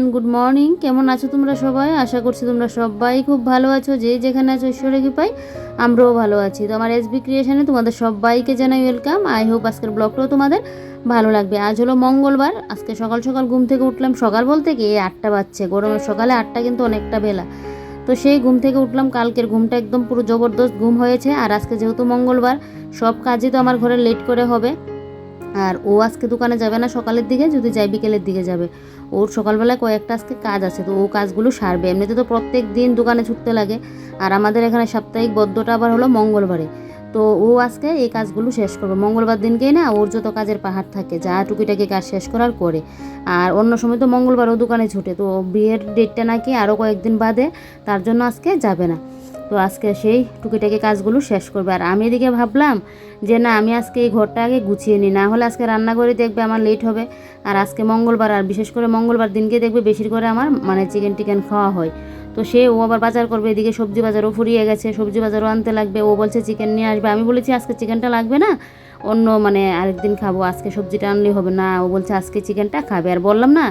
Everyone, good morning. কেমন আছো তোমরা সবাই? আশা করছি তোমরা সবাই খুব ভালো আছো। যে যেখানে আছো, ঈশ্বরে কৃপায়, আমরাও ভালো আছি। তো আমার এসবি ক্রিয়েশনে তোমাদের সবাইকে জানাই ওয়েলকাম আই হোপ আজকের ব্লগটাও তোমাদের ভালো লাগবে। আজ হলো মঙ্গলবার। আজকে সকাল সকাল ঘুম থেকে উঠলাম সকাল বলতে কি? আটটা বাজছে। গরমের সকালে আটটা কিন্তু অনেকটা বেলা। তো সেই ঘুম থেকে উঠলাম। কালকের ঘুমটা একদম পুরো জবরদস্ত ঘুম হয়েছে। আর আজকে যেহেতু মঙ্গলবার, সব কাজই তো আমার ঘরে লেট করে হবে। আর ও আজকে দোকানে যাবে না সকালের দিকে, যদি যায় বিকেলের দিকে যাবে। ওর সকালবেলায় কয়েকটা আজকে কাজ আছে, তো ও কাজগুলো সারবে। এমনিতে তো প্রত্যেক দিন দোকানে ছুটতে লাগে। আর আমাদের এখানে সাপ্তাহিক বদ্ধটা আবার হলো মঙ্গলবারে। তো ও আজকে এই কাজগুলো শেষ করবে। মঙ্গলবার দিনকেই না ওর যত কাজের পাহাড় থাকে, যা টুকিটাকি কাজ শেষ করার করে। আর অন্য সময় তো মঙ্গলবার ও দোকানে ছুটে, তো বিয়ের ডেটটা নাকি আরও কয়েকদিন বাদে, তার জন্য আজকে যাবে না। তো আজকে সেই টুকিটাকি কাজগুলো শেষ করবে। আর আমি এদিকে ভাবলাম যে না, আমি আজকে এই ঘরটা আগে গুছিয়ে নিই, না হলে আজকে রান্না করে দেখবে আমার লেট হবে। আর আজকে মঙ্গলবার, আর বিশেষ করে মঙ্গলবার দিনকে দেখবে বেশি করে আমার মানে চিকেন টিকেন খাওয়া হয়। তো সে, ও আবার বাজার করবে, এদিকে সবজি বাজারও ফুরিয়ে গেছে, সবজি বাজারও আনতে লাগবে। ও বলছে চিকেন নিয়ে আসবে। আমি বলেছি, আজকে চিকেনটা লাগবে না? অন্য মানে আরেকদিন খাব, আজকে সবজিটা আনলে হবে। না, ও বলছে আজকে চিকেনটা খাবে। আর বললাম না,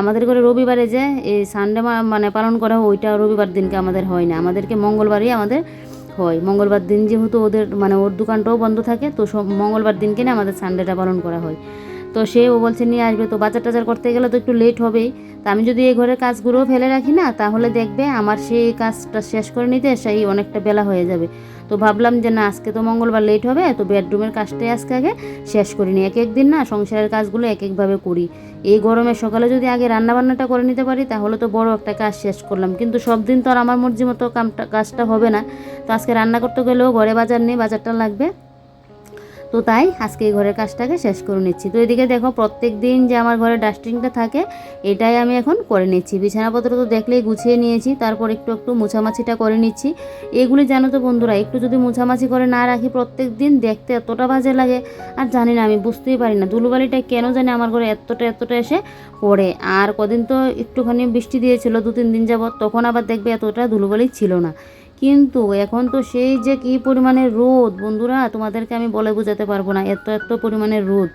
আমাদের ঘরে রবিবারে যে এই সানডে মানে পালন করা হয়, ওইটা রবিবার দিনকে আমাদের হয় না। আমাদেরকে মঙ্গলবারই আমাদের হয়। মঙ্গলবার দিন যেহেতু ওদের মানে ওর দোকানটাও বন্ধ থাকে, তো সব মঙ্গলবার দিনকে না আমাদের সানডেটা পালন করা হয়। তো সে ও বলছে, নিয়ে আসবে। তো বাজার টাজার করতে গেলে তো একটু লেট হবেই। তা আমি যদি এই ঘরের কাজগুলোও ফেলে রাখি না, তাহলে দেখবে আমার সেই কাজটা শেষ করে নিতে, সেই অনেকটা বেলা হয়ে যাবে। তো ভাবলাম যে না, আজকে তো মঙ্গলবার লেট হবে, তো বেডরুমের কাজটাই আজকে আগে শেষ করিনি। এক এক দিন না সংসারের কাজগুলো এক একভাবে করি। এই গরমে সকালে যদি আগে রান্নাবান্নাটা করে নিতে পারি, তাহলে তো বড় একটা কাজ শেষ করলাম। কিন্তু সব দিন তো আর আমার মর্জি মতো কামটা, কাজটা হবে না। তো আজকে রান্না করতে গেলেও ঘরে বাজার নেই, বাজারটা লাগবে। তো তাই আজকে এই ঘরের কাজটাকে শেষ করে নিচ্ছি। তো এদিকে দেখো প্রত্যেক দিন যে আমার ঘরে ডাস্টিংটা থাকে, এটাই আমি এখন করে নিচ্ছি। বিছানাপত্র তো দেখলেই গুছিয়ে নিয়েছি, তারপর একটু একটু মুছামাছিটা করে নিচ্ছি। এগুলি জানো তো বন্ধুরা, একটু যদি মুছামাছি করে না রাখি, প্রত্যেক দিন দেখতে এতটা বাজে লাগে। আর জানি না, আমি বুঝতেই পারি না, ধুলোবালিটা কেন জানি আমার ঘরে এতটা এতটা এসে পড়ে। আর কদিন তো একটুখানি বৃষ্টি দিয়েছিল দু তিন দিন যাবত তখন আবার দেখবে এতটা ধুলোবালি ছিল না। কিন্তু এখন তো সেই যে কী পরিমাণে রোদ, বন্ধুরা তোমাদেরকে আমি বলে বোঝাতে পারব না, এত এত পরিমাণে রোদ।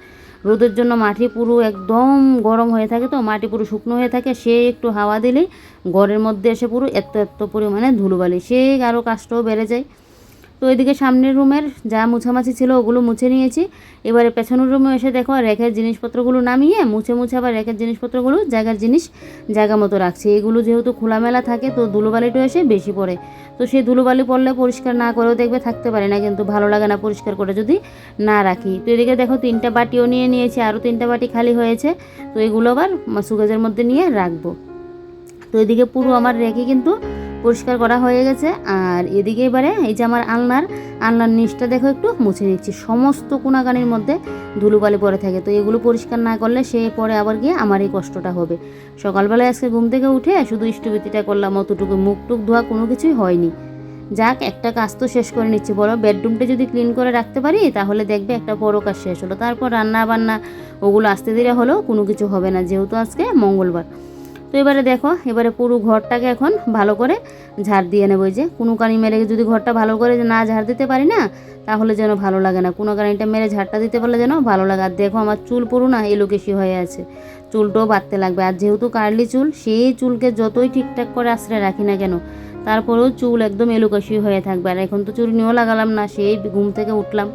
রোদের জন্য মাটি পুরো একদম গরম হয়ে থাকে তো, মাটি পুরো শুকনো হয়ে থাকে, সে একটু হাওয়া দিলেই ঘরের মধ্যে এসে পুরো এত এত পরিমাণে ধুলোবালি সেই আরও কাজটাও বেড়ে যায়। তো এদিকে সামনের রুমের যা মুছামাছি ছিল ওগুলো মুছে নিয়েছি। এবারে পেছনের রুমে এসে দেখো রেখের জিনিসপত্রগুলো নামিয়ে মুছে মুছে আবার রেখের জিনিসপত্রগুলো জায়গার জিনিস জায়গা মতো রাখছি। এগুলো যেহেতু খোলামেলা থাকে তো ধুলোবালিটা এসে বেশি পড়ে। তো সেই ধুলোবালি পড়লে পরিষ্কার না করেও দেখবে থাকতে পারে না কিন্তু ভালো লাগে না পরিষ্কার করে যদি না রাখি। তো এদিকে দেখো তিনটা বাটিও নিয়ে নিয়েছি, আরও তিনটা বাটি খালি হয়েছে। তো এগুলো আবার সুগাজের মধ্যে নিয়ে রাখব। তো এদিকে পুরো আমার রেখে কিন্তু পরিষ্কার করা হয়ে গেছে। আর এদিকে এবারে এই যে আমার আলনার আলনার নিচটা দেখো একটু, মুছে নিচ্ছি। সমস্ত কোনাকানির মধ্যে ধুলোবালি পড়ে থাকে। তো এগুলো পরিষ্কার না করলে সে পরে আবার গিয়ে আমার এই কষ্টটা হবে। সকালবেলায় আজকে ঘুম থেকে উঠে শুধু ইষ্টবিতিটা করলাম, অতটুকু মুখ টুক ধোয়া কোনো কিছুই হয়নি। যাক, একটা কাজ তো শেষ করে নিচ্ছি। বড় বেডরুমটা যদি ক্লিন করে রাখতে পারি, তাহলে দেখবে একটা বড় কাজ শেষ হলো। তারপর রান্না বান্না ওগুলো আসতে দিলে হলেও কোনো কিছু হবে না, যেহেতু আজকে মঙ্গলবার। এবারে দেখো, এবারে পুরো ঘরটাকে এখন ভালো করে ঝাড় দিয়ে নেব। যে কোনো কানি মেরে যদি ঘরটা ভালো করে না ঝাড় দিতে পারি না, তাহলে যেন ভালো লাগে না। কোনো কানিটা মেরে ঝাড়টা দিতে পারলে যেন ভালো লাগে। আর দেখো আমার চুল পুরো না এলোকেশি হয়ে আছে। চুলটাও বাড়তে লাগবে। আর যেহেতু কার্লি চুল, সেই চুলকে যতই ঠিকঠাক করে আশ্রয় রাখি না কেন, তারপরেও চুল একদম এলোকাশি হয়ে থাকবে। আর এখন তো চুল নিয়েও লাগালাম না, সেই ঘুম থেকে উঠলাম।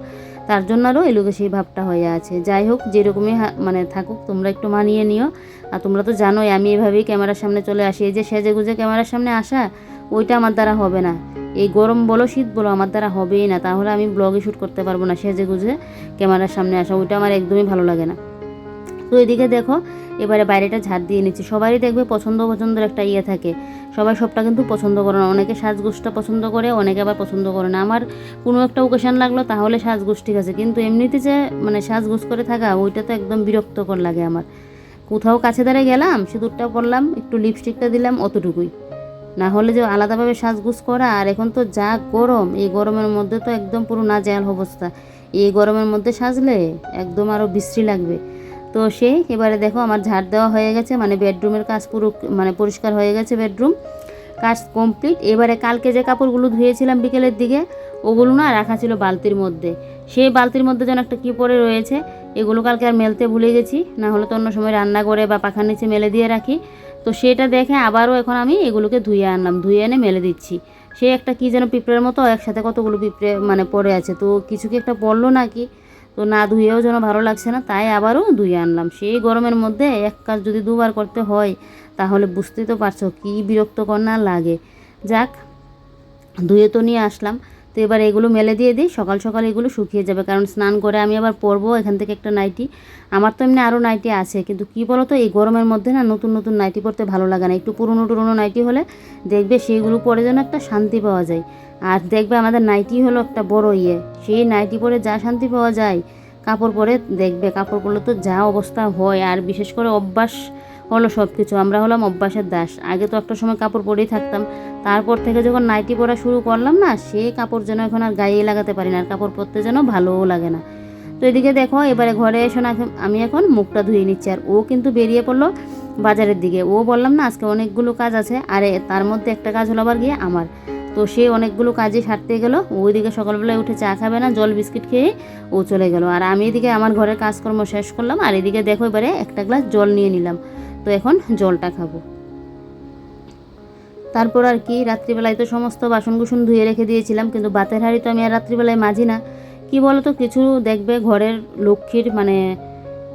তার জন্য আরও এলোকাশি ভাবটা হয়ে আছে। যাই হোক, যেরকমই মানে থাকুক, তোমরা একটু মানিয়ে নিও। আর তোমরা তো জানোই, আমি এভাবেই ক্যামেরার সামনে চলে আসি। এই যে সেজে গুজে ক্যামেরার সামনে আসা, ওইটা আমার দ্বারা হবে না। এই গরম বলো, শীত বলো, আমার দ্বারা হবেই না। তাহলে আমি ব্লগে শ্যুট করতে পারব না সেজে গুজে ক্যামেরার সামনে আসা, ওইটা আমার একদমই ভালো লাগে না। তো এদিকে দেখো, এবারে বাইরেটা ঝাড় দিয়ে নিচ্ছি। সবারই দেখবে পছন্দ পছন্দের একটা ইয়ে থাকে। সবাই সবটা কিন্তু পছন্দ করে না। অনেকে সাজগোজটা পছন্দ করে, অনেকে আবার পছন্দ করে না। আমার কোনো একটা ওকেশন লাগল, তাহলে সাজগোজ ঠিক আছে। কিন্তু এমনিতে যে মানে সাজগোজ করে থাকা, ওইটা তো একদম বিরক্তকর লাগে আমার। কোথাও কাছে দাঁড়িয়ে গেলাম, সিঁদুরটা পরলাম, একটু লিপস্টিকটা দিলাম, অতটুকুই। না হলে যে আলাদাভাবে সাজগুজ করা, আর এখন তো যা গরম, এই গরমের মধ্যে তো একদম পুরো না জাল অবস্থা। এই গরমের মধ্যে সাজলে একদম আরও বিশ্রী লাগবে। তো সেই এবারে দেখো আমার ঝাড় দেওয়া হয়ে গেছে মানে বেডরুমের কাজ পুরো মানে পরিষ্কার হয়ে গেছে বেডরুম কাজ কমপ্লিট এবারে কালকে যে কাপড়গুলো ধুয়েছিলাম বিকেলের দিকে, ওগুলো না রাখা ছিল বালতির মধ্যে। সেই বালতির মধ্যে যেন একটা কী পড়ে রয়েছে, এগুলো কালকে আর মেলতে ভুলে গেছি, না হলে তো অন্য সময় রান্না করে বা পাখার নিচে মেলে দিয়ে রাখি। তো সেটা দেখে আবারও এখন আমি এগুলোকে ধুয়ে আনলাম, ধুয়ে এনে মেলে দিচ্ছি। সে একটা কি যেন পিঁপড়ের মতো, একসাথে কতগুলো পিঁপড়ে মানে পড়ে আছে। তো কিছু কি একটা পড়ল নাকি? তো না ধুয়েও যেন ভালো লাগছে না, তাই আবারও ধুয়ে আনলাম। সেই গরমের মধ্যে এক কাজ যদি দুবার করতে হয়, তাহলে বুঝতেই তো পারছ কী বিরক্তকর না লাগে। যাক, ধুয়ে তো নিয়ে আসলাম। তো এবার এগুলো মেলে দিয়ে দিই, সকাল সকাল এগুলো শুকিয়ে যাবে। কারণ স্নান করে আমি আবার পরবো এখান থেকে একটা নাইটি। আমার তো এমনি আরও নাইটি আছে, কিন্তু কী বলো তো এই গরমের মধ্যে না নতুন নতুন নাইটি পরতে ভালো লাগে না। একটু পুরনো টুরনো নাইটি হলে দেখবে সেইগুলো পরে যেন একটা শান্তি পাওয়া যায়। আর দেখবে আমাদের নাইটি হলো একটা বড় ইয়ে। সেই নাইটি পরে যা শান্তি পাওয়া যায়, কাপড় পরে দেখবে, কাপড় পরলে তো যা অবস্থা হয়। আর বিশেষ করে অভ্যাস হলো সব কিছু আমরা হলাম অভ্যাসের দাস। আগে তো একটা সময় কাপড় পরেই থাকতাম। তারপর থেকে যখন নাইটি পরা শুরু করলাম না, সে কাপড় যেন এখন আর গায়ে লাগাতে পারি না, আর কাপড় পরতে যেন ভালোও লাগে না। তো এদিকে দেখো, এবারে ঘরে এসে না, আমি এখন মুখটা ধুয়ে নিচ্ছি। আর ও কিন্তু বেরিয়ে পড়ল বাজারের দিকে। ও বললাম না, আজকে অনেকগুলো কাজ আছে। আর, তার মধ্যে একটা কাজ হলো আবার গিয়ে আমার। তো সে অনেকগুলো কাজে সারতে গেলো। ওইদিকে সকালবেলায় উঠে চা খাবে না, জল বিস্কিট খেয়ে ও চলে গেল। আর আমি এদিকে আমার ঘরের কাজকর্ম শেষ করলাম, আর এদিকে দেখো এবারে একটা গ্লাস জল নিয়ে নিলাম। তো এখন জলটা খাব। তারপর আর কি, রাত্রিবেলায় তো সমস্ত বাসন কুসন ধুয়ে রেখে দিয়েছিলাম, কিন্তু বাতের হাঁড়ি তো আমি আর রাত্রিবেলায় মাজি না। কি বলতো, কিছু দেখবে ঘরের লক্ষ্মীর মানে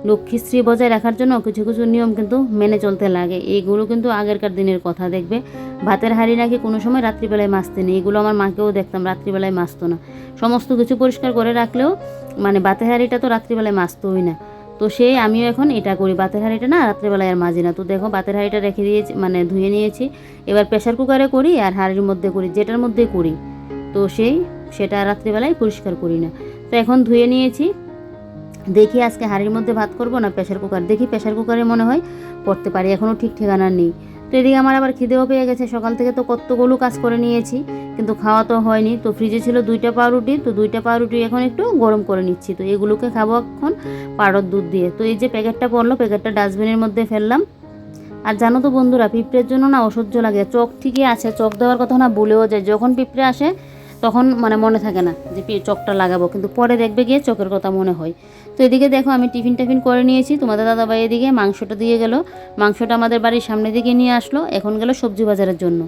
লক্ষ্মীশ্রী বজায় রাখার জন্য কিছু কিছু নিয়ম কিন্তু মেনে চলতে লাগে। এইগুলো কিন্তু আগেরকার দিনের কথা, দেখবে? ভাতের হাঁড়ি নাকি কোনো সময় রাত্রিবেলায় মাছতে নেই, এগুলো আমার মাকেও দেখতাম, রাত্রিবেলায় মাছতো না। সমস্ত কিছু পরিষ্কার করে রাখলেও মানে বাতের হাঁড়িটা তো রাত্রিবেলায় মাছতোই না। তো সেই আমিও এখন এটা করি বাতের হাঁড়িটা না রাত্রেবেলায় আর মাজি না। তো দেখো বাতের হাঁড়িটা রেখে দিয়েছি মানে ধুয়ে নিয়েছি। এবার প্রেশার কুকারে করি আর হাঁড়ির মধ্যে করি, যেটার মধ্যে করি। তো সেই, সেটা রাত্রিবেলায় পরিষ্কার করি না। তো এখন ধুয়ে নিয়েছি। দেখি আজকে হাঁড়ির মধ্যে ভাত করব না প্রেশার কুকার? দেখি প্রেশার কুকারে মনে হয় করতে পারি এখনও ঠিক ঠিকানা নেই। তো এদিকে আমার আবার খিদেও পেয়ে গেছে, সকাল থেকে তো কতগুলো কাজ করে নিয়েছি, কিন্তু খাওয়া তো হয়নি। তো ফ্রিজে ছিল দুইটা পাউরুটি, তো দুইটা পাউরুটি এখন একটু গরম করে নিচ্ছি। তো এগুলোকে খাব এখন পাউডার দুধ দিয়ে। তো এই যে প্যাকেটটা পড়ল, প্যাকেটটা ডাস্টবিনের মধ্যে ফেললাম। আর জানো তো বন্ধুরা, পিঁপড়ের জন্য না অসহ্য লাগে। চোখ ঠিকই আছে, চোখ দেওয়ার কথা না বলেও যায়। যখন পিঁপড়ে আসে তখন মানে মনে থাকে না যে চোখটা লাগাবো, কিন্তু পরে দেখবে গিয়ে চোখের কথা মনে হয়। তো এদিকে দেখো আমি টিফিন টিফিন করে নিয়েছি, তোমাদের দাদাভাই এদিকে মাংসটা দিয়ে গেল। মাংসটা আমাদের বাড়ির সামনে দিকে নিয়ে আসলো, এখন গেল সবজি বাজারের জন্য।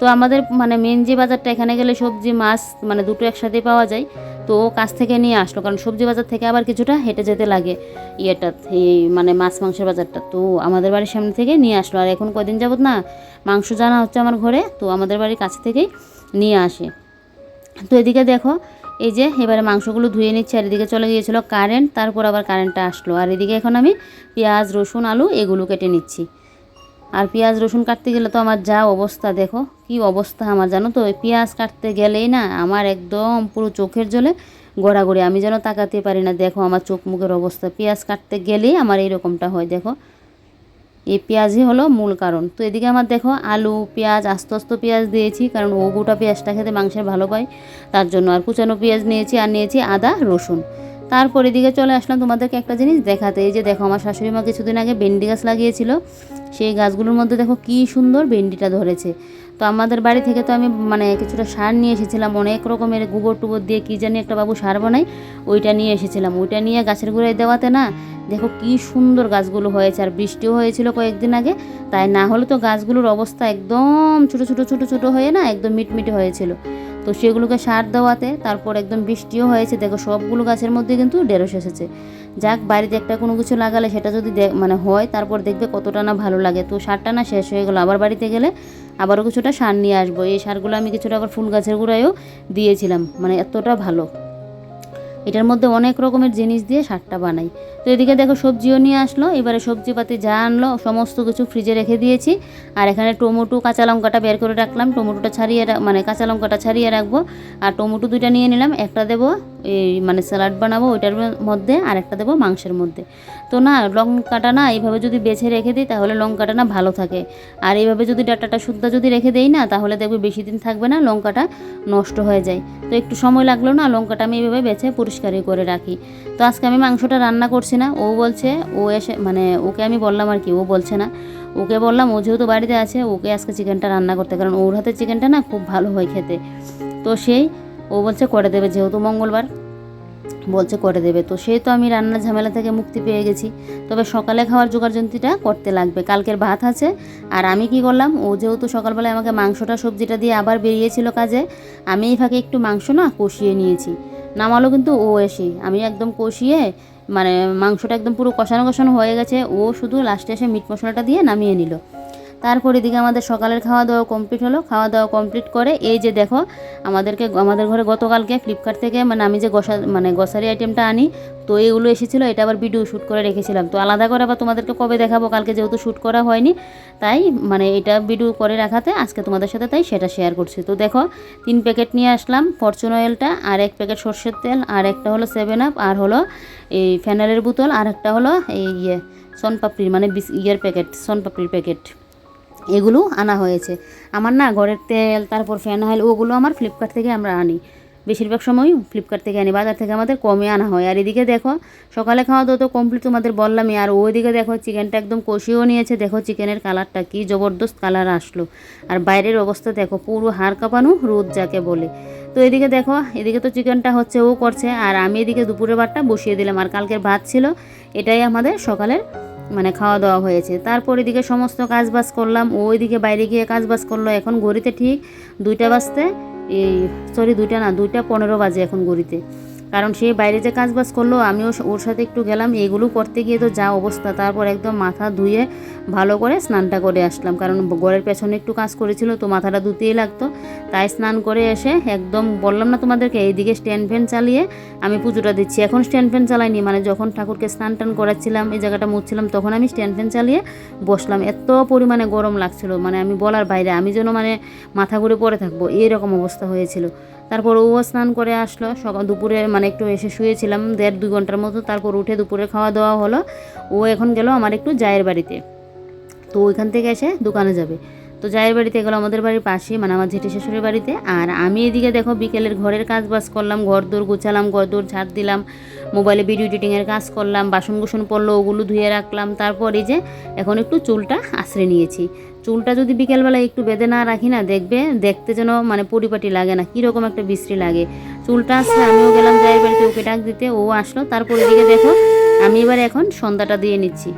তো আমাদের মানে মেন যে বাজারটা, এখানে গেলে সবজি, মাছ মানে দুটো একসাথে পাওয়া যায়। তো ও কাছ থেকে নিয়ে আসলো, কারণ সবজি বাজার থেকে আবার কিছুটা হেঁটে যেতে লাগে ইয়েটা, এই মানে মাছ মাংসের বাজারটা। তো আমাদের বাড়ির সামনে থেকে নিয়ে আসলো। আর এখন কদিন যাবত না মাংস জানা হচ্ছে আমার ঘরে, তো আমাদের বাড়ির কাছ থেকেই নিয়ে আসে। তো এদিকে দেখো, এই যে এবারে মাংসগুলো ধুয়ে নিচ্ছে, আর এদিকে চলে গিয়েছিল কারেন্ট তারপর আবার কারেন্টটা আসলো। আর এদিকে এখন আমি পেঁয়াজ, রসুন, আলু এগুলো কেটে নিচ্ছি। আর পেঁয়াজ, রসুন কাটতে গেলে তো আমার যা অবস্থা, দেখো কি অবস্থা আমার জানো তো? পেঁয়াজ কাটতে গেলেই না আমার একদম পুরো চোখের জলে গড়াগড়ি। আমি যেন তাকাতে পারি না, দেখো আমার চোখ মুখের অবস্থা। পেঁয়াজ কাটতে গেলেই আমার এইরকমটা হয়, দেখো। এই পেঁয়াজই হলো মূল কারণ। তো এদিকে আমার দেখো, আলু, পেঁয়াজ আস্ত আস্ত পেঁয়াজ দিয়েছি, কারণ ও গোটা পেঁয়াজটা খেতে মাংসের ভালো পায়, তার জন্য আর কুচানো পেঁয়াজ নিয়েছি আর নিয়েছি আদা, রসুন। তারপর এদিকে চলে আসলাম তোমাদেরকে একটা জিনিস দেখাতে। এই যে দেখো, আমার শাশুড়ি মা কিছুদিন আগে ভেন্ডি গাছ লাগিয়েছিল। সেই গাছগুলোর মধ্যে দেখো কি সুন্দর ভেন্ডিটা ধরেছে। তো আমাদের বাড়ি থেকে তো আমি মানে কিছুটা সার নিয়ে এসেছিলাম, অনেক রকমের গোবর টুবর দিয়ে কী জানি একটা বাবু সার বানাই ওইটা নিয়ে এসেছিলাম। ওইটা নিয়ে গাছের গুঁড়ায় দেওয়াতে না, দেখো কি সুন্দর গাছগুলো হয়েছে, আর বৃষ্টিও হয়েছিল কয়েকদিন আগে, তাই না হলে তো গাছগুলোর অবস্থা একদম ছোটো ছোটো ছোটো ছোটো হয়ে না একদম মিটমিটে হয়েছিল। তো সেগুলোকে সার দেওয়াতে তারপর একদম বৃষ্টিও হয়েছে। দেখো সবগুলো গাছের মধ্যে কিন্তু ঢেঁড়স এসেছে। যাক, বাড়িতে একটা কোনো কিছু লাগালে সেটা যদি মানে হয়, তারপর দেখবে কতটা না ভালো লাগে। তো সারটা না শেষ হয়ে গেলো। আবার বাড়িতে গেলে আবারও কিছুটা সার নিয়ে আসব। এই সারগুলো আমি কিছুটা আবার ফুল গাছের গুঁড়ায়ও দিয়েছিলাম। মানে এতটা ভালো। এটার মধ্যে অনেক রকমের জিনিস দিয়ে সারটা বানাই। তো এদিকে দেখো সবজিও নিয়ে আসলো, এবারে সবজিপাতি যা আনলো, সমস্ত কিছু ফ্রিজে রেখে দিয়েছি। আর এখানে টমেটো, কাঁচা লঙ্কাটা বের করে রাখলাম। টমেটোটা ছাড়িয়ে মানে কাঁচা লঙ্কাটা ছাড়িয়ে রাখব। আর টমেটো দুইটা নিয়ে নিলাম, একটা দেবো এই মানে স্যালাড বানাবো, ওইটার মধ্যে আর একটা দেবো মাংসের মধ্যে। তো না, লঙ্কাটা না এইভাবে যদি বেছে রেখে দিই, তাহলে লঙ্কাটা না ভালো থাকে। আর এইভাবে যদি ডাটাটা শুদ্ধ যদি রেখে দেই না, তাহলে দেখবে বেশি দিন থাকবে না, লঙ্কাটা নষ্ট হয়ে যায়। তো একটু সময় লাগল না, লঙ্কাটা আমি এইভাবে বেছে পরিষ্কারই করে রাখি। তো আজকে আমি মাংসটা রান্না করছি না, ও বলছে, ও এসে মানে ওকে আমি বললাম আর কি, ও বলছে না। ওকে বললাম, ও যেহেতু বাড়িতে আছে, ওকে আজকে চিকেনটা রান্না করতে, কারণ ওর হাতে চিকেনটা না খুব ভালো হয় খেতে। তো সেই ও বলছে, করে দেবে, যেহেতু মঙ্গলবার। বলছে, করে দেবে। তো সেই তো আমি রান্নার ঝামেলা থেকে মুক্তি পেয়ে গেছি। তবে সকালে খাওয়ার জোগাড় যন্ত্রীটা করতে লাগবে। কালকের ভাত আছে। আর আমি কি করলাম, ও যেহেতু সকালবেলায় আমাকে মাংসটা, সবজিটা দিয়ে আবার বেরিয়েছিল কাজে, আমি এই ফাঁকে একটু মাংস না কষিয়ে নিয়েছি। নামালো কিন্তু ও এসে। আমি একদম কষিয়ে মানে মাংসটা একদম পুরো কষানো কষানো হয়ে গেছে। ও শুধু লাস্টে এসে মিট মশলাটা দিয়ে নামিয়ে নিল। তারপর এদিকে আমাদের সকালের খাওয়া দাওয়া কমপ্লিট হলো। খাওয়া দাওয়া কমপ্লিট করে এই যে দেখো, আমাদেরকে আমাদের ঘরে গতকালকে ফ্লিপকার্ট থেকে মানে আমি যে গসা মানে গ্রসারি আইটেমটা আনি, তো এইগুলো এসেছিল, এটা আবার ভিডিও শ্যুট করে রেখেছিলাম। তো আলাদা করে আবার তোমাদেরকে কবে দেখাবো? কালকে যেহেতু শ্যুট করা হয়নি, তাই মানে এটা ভিডিও করে রাখাতে আজকে তোমাদের সাথে তাই সেটা শেয়ার করছি। তো দেখো, তিন প্যাকেট নিয়ে আসলাম ফরচুন অয়েলটা আর এক প্যাকেট সর্ষের তেল, আর একটা হলো সেভেন আপ আর হলো এই ফ্যানেলের বোতল, আর একটা হলো এই ইয়ে সনপাপড়ির মানে ইয়ের প্যাকেট সনপাপড়ির প্যাকেট এগুলো আনা হয়েছে। আমার না ঘরের তেল, তারপর ফ্যান অয়েল ওগুলো আমার ফ্লিপকার্ট থেকে আমরা আনি। বেশিরভাগ সময়ই ফ্লিপকার্ট থেকে আনি, বাজার থেকে আমাদের কমে আনা হয়। আর এদিকে দেখো, সকালে খাওয়া দাওয়া তো কমপ্লিট তোমাদের বললামই। আর ওইদিকে দেখো চিকেনটা একদম কষিয়েও নিয়েছে। দেখো চিকেনের কালারটা কি জবরদস্ত কালার আসলো। আর বাইরের অবস্থা দেখো, পুরো হাড় কাঁপানো রোদ যাকে বলে। তো এদিকে দেখো, এদিকে তো চিকেনটা হচ্ছে, ও করছে। আর আমি এদিকে দুপুরের ভাতটা বসিয়ে দিলাম। আর কালকের ভাত ছিল, এটাই আমাদের সকালের মানে খাওয়া দাওয়া হয়েছে। তারপর এদিকে সমস্ত কাজবাজ করলাম, ও ওইদিকে বাইরে গিয়ে কাজবাজ করল। এখন ঘড়িতে ঠিক দুইটা বাজতে, এই সরি দুইটা না, দুইটা পনেরো বাজে এখন ঘড়িতে। কারণ সে বাইরে যে কাজবাজ করল, আমিও ওর সাথে একটু গেলাম, এগুলো করতে গিয়ে তো যা অবস্থা, তারপর একদম মাথা ধুয়ে ভালো করে স্নানটা করে আসলাম। কারণ ঘরের পেছনে একটু কাজ করেছিল, তো মাথাটা ধুতেই লাগতো। তাই স্নান করে এসে একদম বললাম না তোমাদেরকে, এইদিকে স্ট্যান্ড ফ্যান চালিয়ে আমি পুজোটা দিচ্ছি। এখন স্ট্যান্ড ফ্যান চালাইনি মানে যখন ঠাকুরকে স্নান টান করাচ্ছিলাম, এই জায়গাটা মুছছিলাম, তখন আমি স্ট্যান্ড ফ্যান চালিয়ে বসলাম। এত পরিমাণে গরম লাগছিল মানে আমি বলার বাইরে, আমি যেন মানে মাথা ঘুরে পড়ে থাকব এইরকম অবস্থা হয়েছিল। তারপর ও স্নান করে আসলো। সকাল দুপুরে মানে একটু এসে শুয়েছিলাম, দেড় দুই ঘণ্টার মতো। তারপর উঠে দুপুরে খাওয়া দাওয়া হলো। ও এখন গেল আমার একটু জায়ের বাড়িতে। তো ওইখান থেকে এসে দোকানে যাবে। তো জায়ের বাড়িতে গেলো আমাদের বাড়ির পাশে মানে আমার জেঠি শ্বশুরের বাড়িতে। আর আমি এদিকে দেখো বিকেলের ঘরের কাজ বাজ করলাম, ঘর দৌড় গুছালাম, ঘর দৌড় ঝাড় দিলাম মোবাইলে ভিডিও এডিটিংয়ের কাজ করলাম, বাসন কুসন পড়ল, ওগুলো ধুয়ে রাখলাম, তারপর এই যে এখন একটু চুলটা আশ্রে নিয়েছি। চুলটা যদি বিকেলবেলায় একটু বেঁধে না রাখি না, দেখবে, দেখতে যেন মানে পরিপাটি লাগে না, কীরকম একটা বিশ্রী লাগে। চুলটা আসলে আমিও গেলাম জায়ের বাড়িতে ওকে ডাক দিতে, ও আসলো, তারপর এদিকে দেখো আমি এবার এখন সন্ধ্যাটা দিয়ে নিচ্ছি।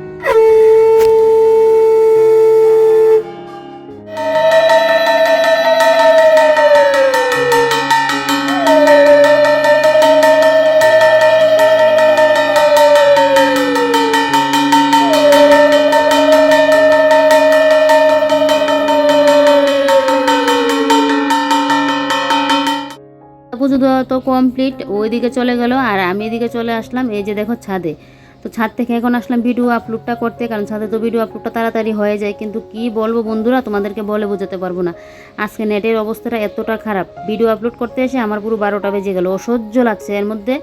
পুজো দেওয়া তো কমপ্লিট ওইদিকে চলে গেল আর আমি এদিকে চলে আসলাম, এই যে দেখো ছাদে। তো ছাদ থেকে এখন আসলাম ভিডিও আপলোডটা করতে, কারণ ছাদে তো ভিডিও আপলোডটা তাড়াতাড়ি হয়ে যায়, কিন্তু কি বলব বন্ধুরা, তোমাদেরকে বলে বোঝাতে পারব না। আজকে নেটের অবস্থাটা এতটা খারাপ। ভিডিও আপলোড করতে এসে আমার পুরো বারোটা বেজে গেল। অসহ্য লাগছে। এর মধ্যে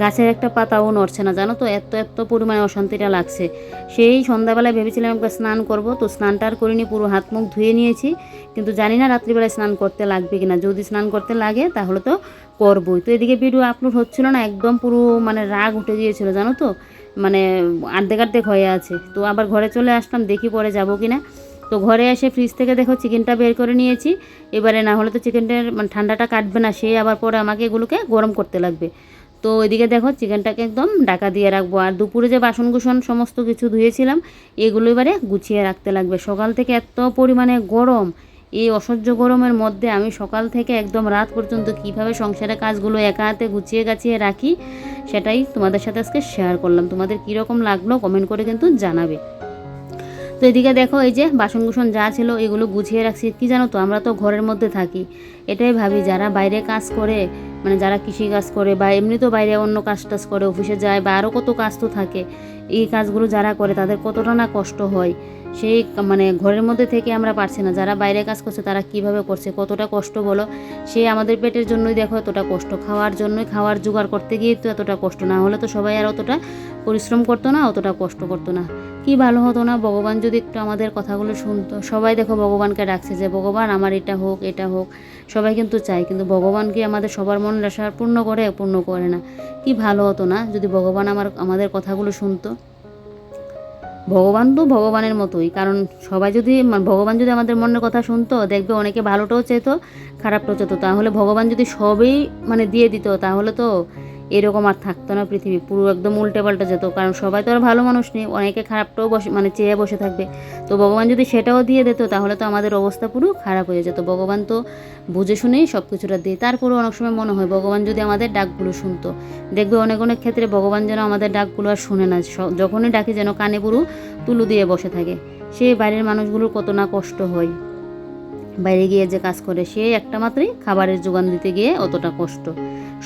গাছের একটা পাতাও নড়ছে না, জানো তো? এত এত পরিমাণে অশান্তিটা লাগছে। সেই সন্ধ্যাবেলায় ভেবেছিলাম একবার স্নান করব, তো স্নানটা আর করিনি, পুরো হাত মুখ ধুয়ে নিয়েছি। কিন্তু জানি না রাত্রিবেলায় স্নান করতে লাগবে কিনা। যদি স্নান করতে লাগে, তাহলে তো করবই। তো এদিকে ভিডিও আপলোড হচ্ছিল না, একদম পুরো মানে রাগ উঠে গিয়েছিল, জানো তো? মানে আর্ধেক আর্ধেক হয়ে আছে। তো আবার ঘরে চলে আসলাম, দেখি পরে যাব কি না তো ঘরে এসে ফ্রিজ থেকে দেখো চিকেনটা বের করে নিয়েছি। এবারে না হলে তো চিকেনটার মানে ঠান্ডাটা কাটবে না, সে আবার পরে আমাকে এগুলোকে গরম করতে লাগবে। তো ওইদিকে দেখো চিকেনটাকে একদম ঢাকা দিয়ে রাখব। আর দুপুরে যে বাসন কুসন সমস্ত কিছু ধুয়েছিলাম, এগুলো এবারে গুছিয়ে রাখতে লাগবে। সকাল থেকে এত পরিমাণে গরম এই অসহ্য গরমের মধ্যে আমি সকাল থেকে একদম রাত পর্যন্ত কীভাবে সংসারের কাজগুলো একা হাতে গুছিয়ে গাছিয়ে রাখি, সেটাই তোমাদের সাথে আজকে শেয়ার করলাম। তোমাদের কীরকম লাগল কমেন্ট করে কিন্তু জানাবে। তো এদিকে দেখো এই যে বাসন কুসন যা ছিল এগুলো গুছিয়ে রাখছি। কি জানো তো, আমরা তো ঘরের মধ্যে থাকি। এটাই ভাবি যারা বাইরে কাজ করে মানে যারা কৃষি কাজ করে বা এমনি তো বাইরে অন্য কাজ টাজ করে, অফিসে যায় বা আরও কত কাজ তো থাকে, এই কাজগুলো যারা করে তাদের কতটা না কষ্ট হয়? সেই মানে ঘরের মধ্যে থেকে আমরা পারছি না। যারা বাইরে কাজ করছে তারা কীভাবে করছে? কতটা কষ্ট বলো? সে আমাদের পেটের জন্যই দেখো এতটা কষ্ট। খাওয়ার জন্যই খাওয়ার জোগাড় করতে গিয়ে তো এতটা কষ্ট। না হলে তো সবাই আর অতটা পরিশ্রম করতো না, অতটা কষ্ট করতো না। কি ভালো হতো না? ভগবান যদি একটু আমাদের কথাগুলো শুনতো। সবাই দেখো ভগবানকে ডাকছে যে, ভগবান, আমার এটা হোক এটা হোক। সবাই কিন্তু চায়, কিন্তু ভগবান কি আমাদের সবার মন আশা পূর্ণ করে পূর্ণ করে না? কি ভালো হতো না যদি ভগবান আমার, আমাদের কথাগুলো শুনতো? ভগবান তো ভগবানের মতোই, কারণ সবাই যদি মানে ভগবান যদি আমাদের মনের কথা শুনতো, দেখবে অনেকে ভালোটাও চেত খারাপটাও চেত তাহলে ভগবান যদি সবই মানে দিয়ে দিত, তাহলে তো এরকম আর থাকতো না পৃথিবী। পুরো একদম উল্টে পাল্টে যেত, কারণ সবাই তো আর ভালো মানুষ নেই, অনেকে খারাপটাও বসে মানে চেয়ে বসে থাকবে। তো ভগবান যদি সেটাও দিয়ে দিত, তাহলে তো আমাদের অবস্থা পুরো খারাপ হয়ে যেত। ভগবান তো বুঝে শুনেই সব কিছুটা দিয়ে তারপরেও অনেক সময় মনে হয় ভগবান যদি আমাদের ডাকগুলো শুনতো। দেখবে অনেক অনেক ক্ষেত্রে ভগবান যেন আমাদের ডাকগুলো আর শুনে না যখনই ডাকে যেন কানে পুরো তুলু দিয়ে বসে থাকে। সেই বাইরের মানুষগুলোর কত না কষ্ট হয়। বাইরে গিয়ে যে কাজ করে, সে একটা মাত্রই খাবারের যোগান দিতে গিয়ে অতটা কষ্ট।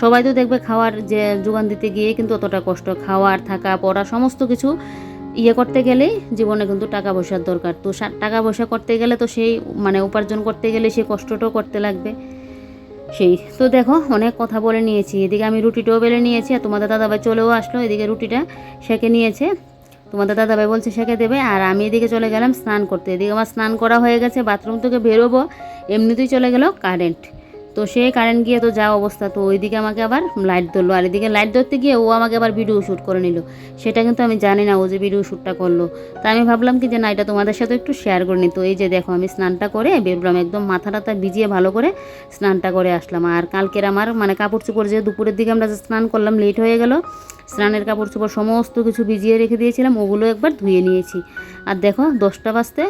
সবাই তো দেখবে খাওয়ার যে যোগান দিতে গিয়ে কিন্তু অতটা কষ্ট। খাওয়ার, থাকা, পড়া, সমস্ত কিছু ইয়ে করতে গেলেই জীবনে কিন্তু টাকা পয়সার দরকার। তো টাকা পয়সা করতে গেলে তো সেই মানে উপার্জন করতে গেলে সেই কষ্টটাও করতে লাগবে। সেই, তো দেখো অনেক কথা বলে নিয়েছি। এদিকে আমি রুটিটাও বেলে নিয়েছি আর তোমাদের দাদাভাই চলেও আসলো। এদিকে রুটিটা সেঁকে নিয়েছে। তোমাদের দাদাভাই বলছে সেঁকে দেবে আর আমি এদিকে চলে গেলাম স্নান করতে। এদিকে আমার স্নান করা হয়ে গেছে, বাথরুম থেকে বেরোবো, এমনিতেই চলে গেল কারেন্ট। তো সেই কারেন্ট গিয়ে তো যা অবস্থা, তো ওইদিকে আমাকে আবার লাইট ধরলো। আর এদিকে লাইট ধরতে গিয়ে ও আমাকে আবার ভিডিও শ্যুট করে নিল। সেটা কিন্তু আমি জানি না, ও যে ভিডিও শ্যুটটা করল। তা আমি ভাবলাম কি যে, না, এটা তোমাদের সাথে একটু শেয়ার করে নিই তো এই যে দেখো, আমি স্নানটা করে বেরোলাম একদম মাথা টাথা ভিজিয়ে ভালো করে স্নানটা করে আসলাম। আর কালকের আমার মানে কাপড় চোপড় যে দুপুরের দিকে আমরা যে স্নান করলাম লেট হয়ে গেল, স্নানের কাপড় চোপড় সমস্ত কিছু ভিজিয়ে রেখে দিয়েছিলাম, ওগুলো একবার ধুয়ে নিয়েছি। আর দেখো, দশটা বাজতে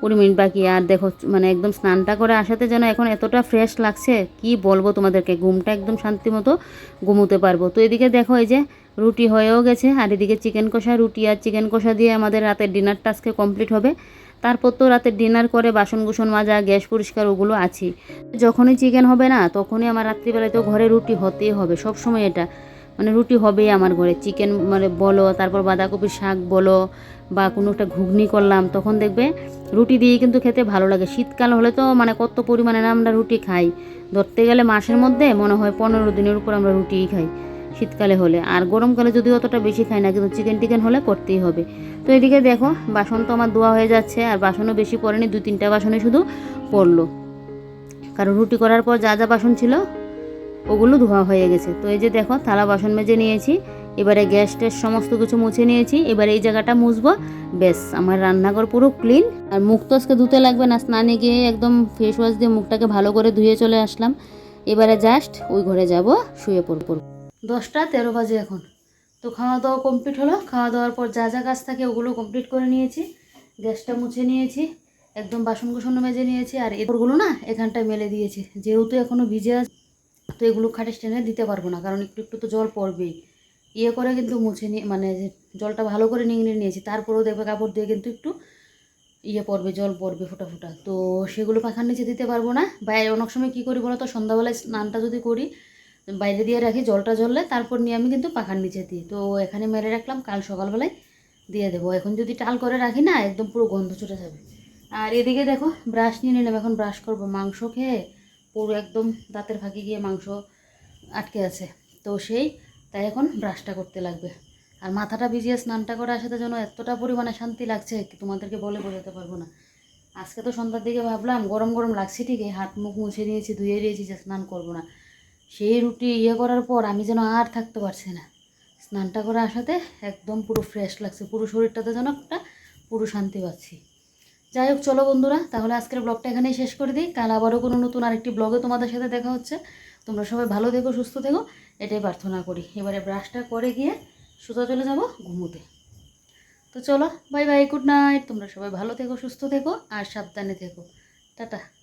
কুড়ি মিনিট বাকি। আর দেখো মানে একদম স্নানটা করে আসাতে যেন এখন এতটা ফ্রেশ লাগছে, কি বলব তোমাদেরকে? ঘুমটা একদম শান্তি মতো ঘুমোতে পারব। তো এদিকে দেখো, এই যে রুটি হয়েও গেছে, আর এদিকে চিকেন কষা রুটি আর চিকেন কষা দিয়ে আমাদের রাতের ডিনারটা আজকে কমপ্লিট হবে। তারপর তো রাতের ডিনার করে বাসন কুসন মাজা, গ্যাস পরিষ্কার ওগুলো আছেই যখনই চিকেন হবে না, তখনই আমার রাত্রিবেলায় তো ঘরে রুটি হতেই হবে সব সময় এটা। মানে রুটি হবেই আমার ঘরে। চিকেন মানে বলো, তারপর বাঁধাকপির শাক বলো বা কোনো একটা ঘুগনি করলাম, তখন দেখবে রুটি দিয়ে কিন্তু খেতে ভালো লাগে। শীতকাল হলে তো মানে কত পরিমাণে না আমরা রুটি খাই। ধরতে গেলে মাসের মধ্যে মনে হয় পনেরো দিনের উপর আমরা রুটিই খাই শীতকালে হলে। আর গরমকালে যদি অতটা বেশি খাই না, কিন্তু চিকেন টিকেন হলে করতেই হবে। তো এদিকে দেখো, বাসন তো আমার ধোয়া হয়ে যাচ্ছে, আর বাসনও বেশি পড়েনি, দু তিনটা বাসনে শুধু পড়ল। কারণ রুটি করার পর যা যা বাসন ছিল, ওগুলো ধোয়া হয়ে গেছে। তো এই যে দেখো, থালা বাসন মেজে নিয়েছি। এবারে গ্যাস ট্যাস সমস্ত কিছু মুছে নিয়েছি, এবারে এই জায়গাটা মুছবো। বেশ আমার রান্নাঘর পুরো ক্লিন আর মুখ তো আজকে ধুতে লাগবে না, স্নানে গিয়ে একদম ফেস ওয়াশ দিয়ে মুখটাকে ভালো করে ধুয়ে চলে আসলাম। এবারে জাস্ট ওই ঘরে যাব, শুয়ে পড় পড়ব। দশটা তেরো বাজে এখন। তো খাওয়া দাওয়া কমপ্লিট হলো। খাওয়া দাওয়ার পর যা যা কাজ থাকে ওগুলো কমপ্লিট করে নিয়েছি। গ্যাসটা মুছে নিয়েছি, একদম বাসন কুসন মেজে নিয়েছি। আর এরগুলো না এখানটায় মেলে দিয়েছি। যেহেতু এখনও ভিজে আছে, তো এগুলো খাটে টেনে দিতে পারব না, কারণ একটু একটু তো জল পড়বেই। ইয়ে করে কিন্তু মুছে নিয়ে মানে জলটা ভালো করে নিংড়ে নিয়েছি। তারপরেও দেখবে কাপড় দিয়ে কিন্তু একটু ইয়ে পড়বে, জল পড়বে ফোটা ফোটা। তো সেগুলো পাখার নিচে দিতে পারব না। বাইরে অনেক সময় কী করি বলো তো সন্ধ্যাবেলায় স্নানটা যদি করি, বাইরে দিয়ে রাখি জলটা জ্বললে, তারপর নিয়ে আমি কিন্তু পাখার নিচে দিই। তো এখানে মেরে রাখলাম, কাল সকালবেলায় দিয়ে দেবো। এখন যদি টাল করে রাখি না, একদম পুরো গন্ধ ছুটে যাবে। আর এদিকে দেখো, ব্রাশ নিয়ে নিলাম, এখন ব্রাশ করব। মাংস খেয়ে পুরো একদম দাঁতের ফাঁকি গিয়ে মাংস আটকে আছে। তো সেই তাই এখন ব্রাশটা করতে লাগবে। আর মাথাটা ভিজিয়ে স্নানটা করে আসাতে যেন এতটা পরিমাণে শান্তি লাগছে তোমাদেরকে বলে বোঝাতে পারব না। আজকে তো সন্ধ্যার দিকে ভাবলাম, গরম গরম লাগছে ঠিকই হাত মুখ মুছে নিয়েছি, ধুয়ে দিয়েছি, যে স্নান করব না। সেই রুটি ইয়ে করার পর আমি যেন আর থাকতে পারছি না। স্নানটা করে আসাতে একদম পুরো ফ্রেশ লাগছে, পুরো শরীরটাতে যেন একটা পুরো শান্তি পাচ্ছি। যাই হোক, চলো বন্ধুরা, তাহলে আজকের ব্লগটা এখানেই শেষ করে দিই। কাল আবারও কোনো নতুন আরেকটি ব্লগে তোমাদের সাথে দেখা হচ্ছে। তোমরা সবাই ভালো থেকো, সুস্থ থেকো। এটাই প্রার্থনা করি। এবারে ব্রাশটা করে গিয়ে সুতো চলে যাব ঘুমোতে। তো চলো বাই বাই গুড নাইট তোমরা সবাই ভালো থেকো, সুস্থ থেকো, আর সাবধানে থেকো। টাটা।